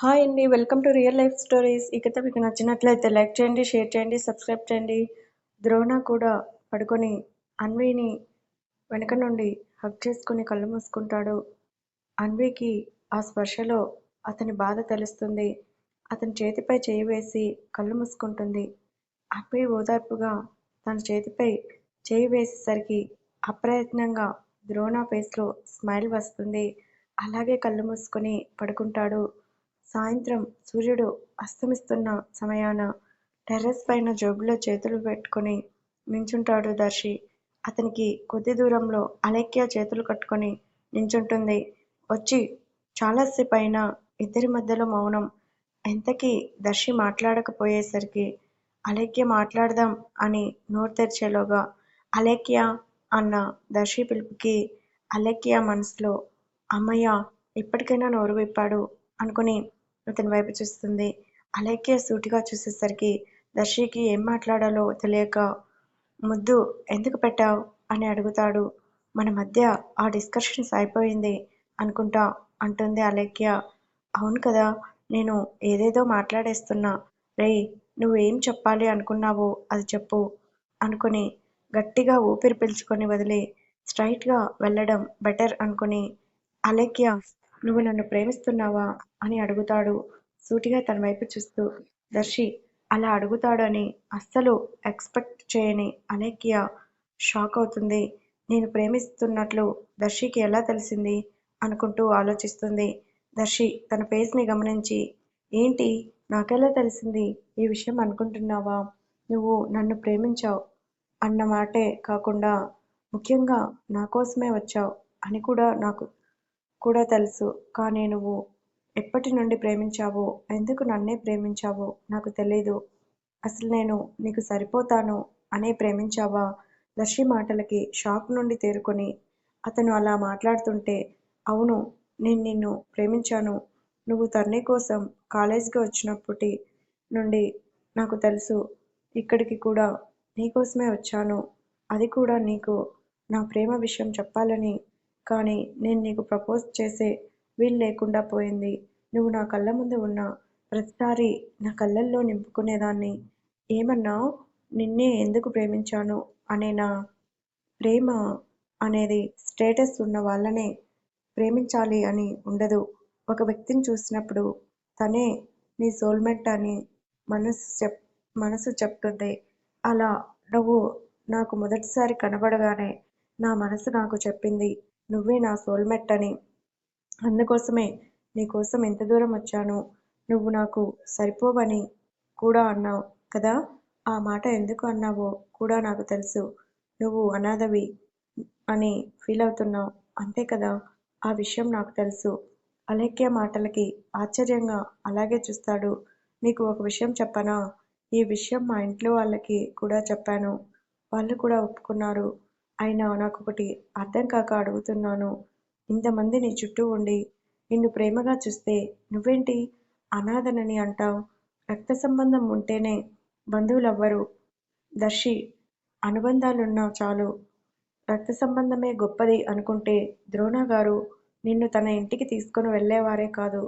Hi అండి welcome to real life stories. ఈ కథ మీకు నచ్చినట్లయితే లైక్ చేయండి షేర్ చేయండి సబ్స్క్రైబ్ చేయండి. ద్రోణ కూడా పడుకొని అన్వీని వెనక నుండి హక్ చేసుకుని కళ్ళు మూసుకుంటాడు. అన్వీకి ఆ స్పర్శలో అతని బాధ తెలుస్తుంది. అతని చేతిపై చేయి వేసి కళ్ళు మూసుకుంటుంది. అన్వీ ఓదార్పుగా తన చేతిపై చేయి వేసేసరికి అప్రయత్నంగా ద్రోణ ఫేస్లో స్మైల్ వస్తుంది. అలాగే కళ్ళు మూసుకొని పడుకుంటాడు. సాయంత్రం సూర్యుడు అస్తమిస్తున్న సమయాన టెర్రస్ పైన జేబులో చేతులు పెట్టుకుని నించుంటాడు దర్శి. అతనికి కొద్ది దూరంలో అలేఖ్య చేతులు కట్టుకొని నించుంటుంది. వచ్చి చాలాసేపు ఇద్దరి మధ్యలో మౌనం. ఎంతకీ దర్శి మాట్లాడకపోయేసరికి అలేఖ్య మాట్లాడదాం అని నోరు తెరిచేలోగా అలేఖ్య అన్న దర్శి పిలుపుకి అలేఖ్య మనసులో అమ్మయ్య ఇప్పటికైనా నోరు విప్పాడు అనుకుని అతని వైపు చూస్తుంది. అలేఖ్య సూటిగా చూసేసరికి దర్శికి ఏం మాట్లాడాలో తెలియక ముద్దు ఎందుకు పెట్టావు? అని అడుగుతాడు. మన మధ్య ఆ డిస్కషన్స్ అయిపోయింది అనుకుంటా అంటుంది అలేఖ్య. అవును కదా నేను ఏదేదో మాట్లాడేస్తున్నా. రేయ్ నువ్వేం చెప్పాలి అనుకున్నావో అది చెప్పు అనుకుని గట్టిగా ఊపిరి పీల్చుకొని వదిలి స్ట్రైట్గా వెళ్ళడం బెటర్ అనుకుని అలేఖ్య నువ్వు నన్ను ప్రేమిస్తున్నావా అని అడుగుతాడు. సూటిగా తన వైపు చూస్తూ దర్శి అలా అడుగుతాడని అస్సలు ఎక్స్పెక్ట్ చేయని అనేక్య షాక్ అవుతుంది. నేను ప్రేమిస్తున్నట్లు దర్శికి ఎలా తెలిసింది అనుకుంటూ ఆలోచిస్తుంది. దర్శి తన ఫేస్ని గమనించి ఏంటి నాకెలా తెలిసింది ఈ విషయం అనుకుంటున్నావా? నువ్వు నన్ను ప్రేమించావు అన్న మాటే కాకుండా ముఖ్యంగా నా కోసమే వచ్చావు అని కూడా నాకు కూడా తెలుసు. కానీ నువ్వు ఎప్పటి నుండి ప్రేమించావో ఎందుకు నన్నే ప్రేమించావో నాకు తెలీదు. అసలు నేను నీకు సరిపోతాను అనే ప్రేమించావా? దర్శి మాటలకి షాక్ నుండి తేరుకొని అతను అలా మాట్లాడుతుంటే అవును నేను నిన్ను ప్రేమించాను. నువ్వు తర్నీ కోసం కాలేజీకి వచ్చినప్పటి నుండి నాకు తెలుసు. ఇక్కడికి కూడా నీకోసమే వచ్చాను. అది కూడా నీకు నా ప్రేమ విషయం చెప్పాలని కానీ నేను నీకు ప్రపోజ్ చేసే వీలు లేకుండా పోయింది. నువ్వు నా కళ్ళ ముందు ఉన్న ప్రతిసారి నా కళ్ళల్లో నింపుకునేదాన్ని. ఏమన్నావు? నిన్నే ఎందుకు ప్రేమించాను? అనే నా ప్రేమ అనేది స్టేటస్ ఉన్న వాళ్ళనే ప్రేమించాలి అని ఉండదు. ఒక వ్యక్తిని చూసినప్పుడు తనే నీ సోల్మేట్ అని మనసు చెప్ మనసు చెప్తుంది. అలా నువ్వు నాకు మొదటిసారి కనబడగానే నా మనసు నాకు చెప్పింది. నువ్వే నా సోల్మెట్ అని. అందుకోసమే నీకోసం ఎంత దూరం వచ్చాను నువ్వు నాకు సరిపోవని కూడా అన్నావు కదా? ఆ మాట ఎందుకు అన్నావో కూడా నాకు తెలుసు. నువ్వు అనాథవి అని ఫీల్ అవుతున్నావు. అంతే కదా? ఆ విషయం నాకు తెలుసు. అలేఖ్య మాటలకి ఆశ్చర్యంగా అలాగే చూస్తాడు. నీకు ఒక విషయం చెప్పనా? ఈ విషయం మా ఇంట్లో వాళ్ళకి కూడా చెప్పాను. వాళ్ళు కూడా ఒప్పుకున్నారు. అయినా నాకు ఒకటి అర్థం కాక అడుగుతున్నాను. ఇంతమంది నీ చుట్టూ ఉండి నిన్ను ప్రేమగా చూస్తే నువ్వేంటి అనాథనని అంటావు? రక్త సంబంధం ఉంటేనే బంధువులవ్వరు. దర్శి అనుబంధాలున్నావు చాలు. రక్త సంబంధమే గొప్పది అనుకుంటే ద్రోణ గారు నిన్ను తన ఇంటికి తీసుకుని వెళ్ళేవారే కాదు.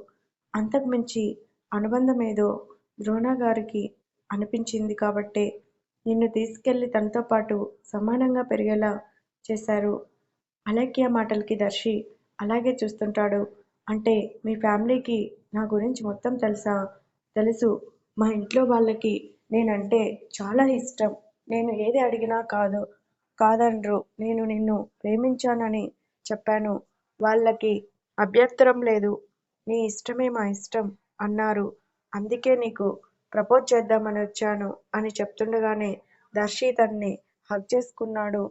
అంతకుమించి అనుబంధమేదో ద్రోణ గారికి అనిపించింది కాబట్టే నిన్ను తీసుకెళ్ళి తనతో పాటు సమానంగా పెరిగేలా చేశారు. అలక్య మాటలకి దర్శి అలాగే చూస్తుంటాడు. అంటే మీ ఫ్యామిలీకి నా గురించి మొత్తం తెలుసా? తెలుసు. మా ఇంట్లో వాళ్ళకి నేనంటే చాలా ఇష్టం. నేను ఏది అడిగినా కాదు. కాదనరు నేను నిన్ను ప్రేమించానని చెప్పాను. వాళ్ళకి అభ్యంతరం లేదు. నీ ఇష్టమే మా ఇష్టం అన్నారు. అందుకే నీకు ప్రపోజ్ చేద్దామని వచ్చాను అని చెప్తుండగానే దర్శి తన్ని హగ్ చేసుకున్నాడు.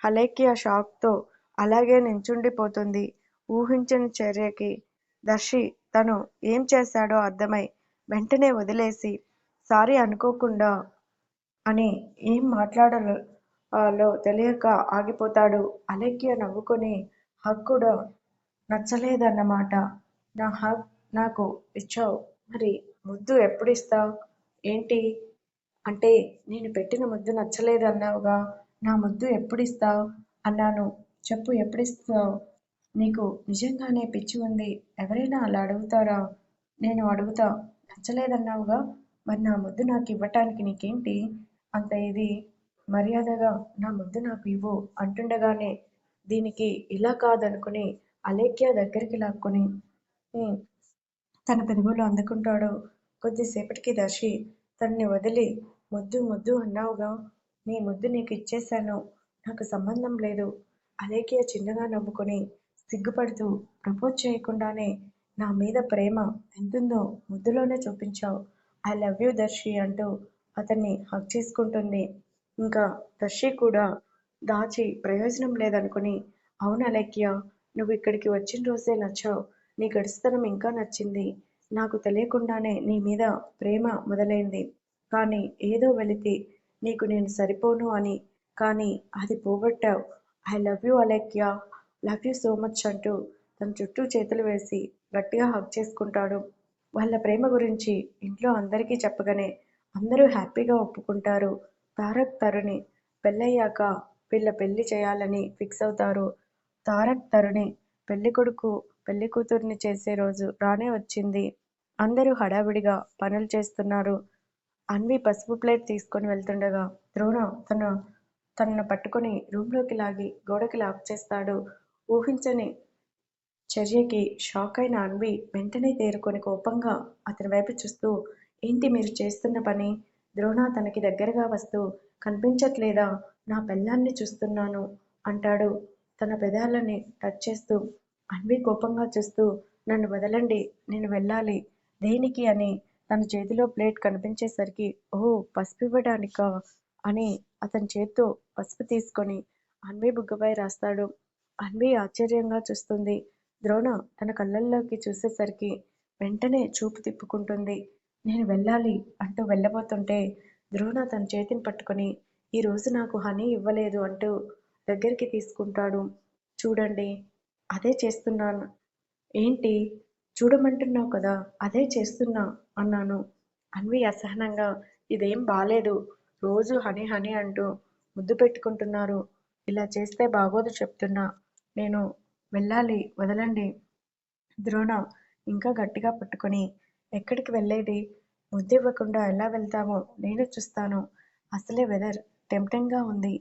అలేఖ్య షాక్తో అలాగే నించుండిపోతుంది ఊహించని చర్యకి దర్శి తను ఏం చేశాడో అర్థమై వెంటనే వదిలేసి సారీ అనుకోకుండా అని ఏం మాట్లాడాలో తెలియక ఆగిపోతాడు. అలేఖ్య నవ్వుకొని హగ్ కూడా నచ్చలేదన్నమాట. నా హగ్ నాకు ఇచ్చావు. మరి ముద్దు ఎప్పుడిస్తావ్? ఏంటి? అంటే నేను పెట్టిన ముద్దు నచ్చలేదన్నావుగా. నా ముద్దు ఎప్పుడిస్తావ్? అన్నాను. చెప్పు ఎప్పుడిస్తావ్? నీకు నిజంగానే పిచ్చి ఉంది. ఎవరైనా అలా అడుగుతారా? నేను అడుగుతా. నచ్చలేదన్నావుగా? మరి నా ముద్దు నాకు ఇవ్వటానికి నీకేంటి? అంత ఇది. మర్యాదగా నా ముద్దు నాకు ఇవ్వు అంటుండగానే దీనికి ఇలా కాదనుకుని అలేఖ్య దగ్గరికి లాక్కుని తన పెదవులు అందుకుంటాడు. కొద్దిసేపటికి దర్శి తనని వదిలి ముద్దు ముద్దు అన్నావుగా నీ ముద్దు నీకు ఇచ్చేశాను నాకు సంబంధం లేదు అలేఖ్య చిన్నగా నవ్వుకొని సిగ్గుపడుతూ ప్రపోజ్ చేయకుండానే నా మీద ప్రేమ ఎంతుందో ముద్దులోనే చూపించావు. ఐ లవ్ యూ దర్శి అంటూ అతన్ని హక్ చేసుకుంటుంది. ఇంకా దర్శి కూడా దాచి ప్రయోజనం లేదనుకుని అవును అలేఖ్య నువ్వు ఇక్కడికి వచ్చిన రోజే నచ్చావు. నీ గడిస్తనం ఇంకా నచ్చింది. నాకు తెలియకుండానే నీ మీద ప్రేమ మొదలైంది. కానీ ఏదో వెలితి నీకు నేను సరిపోను అని. కానీ అది పోగొట్టావు. I love you Alekhya. Love you so much అంటూ తన చుట్టూ చేతులు వేసి గట్టిగా హక్ చేసుకుంటాడు. వాళ్ళ ప్రేమ గురించి ఇంట్లో అందరికీ చెప్పగానే అందరూ హ్యాపీగా ఒప్పుకుంటారు. తారక్ తరుణి పెళ్ళయ్యాక వీళ్ళ పెళ్ళి చేయాలని ఫిక్స్ అవుతారు. తారక్ తరుణి పెళ్ళి కొడుకు పెళ్ళి కూతుర్ని చేసే రోజు రానే వచ్చింది. అందరూ హడావిడిగా పనులు చేస్తున్నారు. అన్వి పసుపు ప్లేట్ తీసుకొని వెళ్తుండగా ద్రోణ తన తనను పట్టుకొని రూమ్లోకి లాగి గోడకి లాక్ చేస్తాడు. ఊహించని చర్యకి షాక్ అయిన అన్వి వెంటనే తేరుకొని కోపంగా అతని వైపు చూస్తూ ఏంటి మీరు చేస్తున్న పని ద్రోణ తనకి దగ్గరగా వస్తూ కనిపించట్లేదా? నా పెళ్ళాన్ని చూస్తున్నాను అంటాడు. తన పెదాలని టచ్ చేస్తూ అన్వి కోపంగా చూస్తూ నన్ను వదలండి నేను వెళ్ళాలి. దేనికి అని తన చేతిలో ప్లేట్ కనిపించేసరికి ఓ పసుపు ఇవ్వడానికా అని అతని చేత్తో పసుపు తీసుకొని అన్వి బుగ్గపై రాస్తాడు. అన్వి ఆశ్చర్యంగా చూస్తుంది. ద్రోణ తన కళ్ళల్లోకి చూసేసరికి వెంటనే చూపు తిప్పుకుంటుంది. నేను వెళ్ళాలి అంటూ వెళ్ళబోతుంటే ద్రోణ తన చేతిని పట్టుకొని ఈరోజు నాకు హనీ ఇవ్వలేదు అంటూ దగ్గరికి తీసుకుంటాడు. చూడండి అదే చేస్తున్నాను. ఏంటి? చూడమంటున్నావు కదా అదే చేస్తున్నా అన్నాను. అన్వి అసహనంగా ఇదేం బాలేదు రోజు హనీ హనీ అంటూ ముద్దు పెట్టుకుంటున్నారు. ఇలా చేస్తే బాగోదు చెప్తున్నా. నేను వెళ్ళాలి వదలండి. ద్రోణ ఇంకా గట్టిగా పట్టుకొని ఎక్కడికి వెళ్ళేది? ముద్దు ఇవ్వకుండా ఎలా వెళ్తామో నేను చూస్తాను. అసలే వెదర్ టెంప్టింగ్గా ఉంది.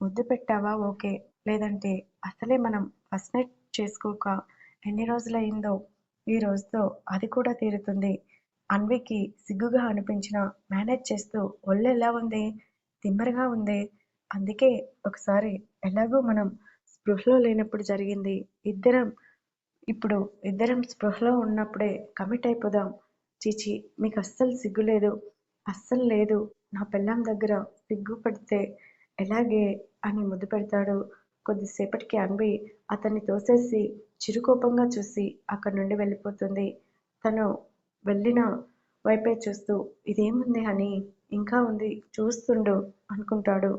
ముద్దు పెట్టావా? ఓకే. లేదంటే అసలే మనం ఫస్ట్ నైట్ చేసుకోక ఎన్ని రోజులైందో ఈ రోజుతో అది కూడా తీరుతుంది. అన్వికి సిగ్గుగా అనిపించిన మేనేజ్ చేస్తూ ఒళ్ళు ఎలా ఉంది? తిమ్మరగా ఉంది. అందుకే ఒకసారి ఎలాగో మనం స్పృహలో లేనప్పుడు జరిగింది. ఇద్దరం ఇప్పుడు ఇద్దరం స్పృహలో ఉన్నప్పుడే కమిట్ అయిపోదాం. చీచి మీకు అస్సలు సిగ్గు లేదు. అస్సలు లేదు. నా పెళ్ళాం దగ్గర సిగ్గు పడితే ఎలాగే అని ముద్దు పెడతాడు. కొద్దిసేపటికి అన్వి అతన్ని తోసేసి చిరుకోపంగా చూసి అక్కడి నుండి వెళ్ళిపోతుంది. తను వెళ్ళిన వైపే చూస్తూ ఇదేముంది అని ఇంకా ఉంది? చూస్తుండు అనుకుంటాడు.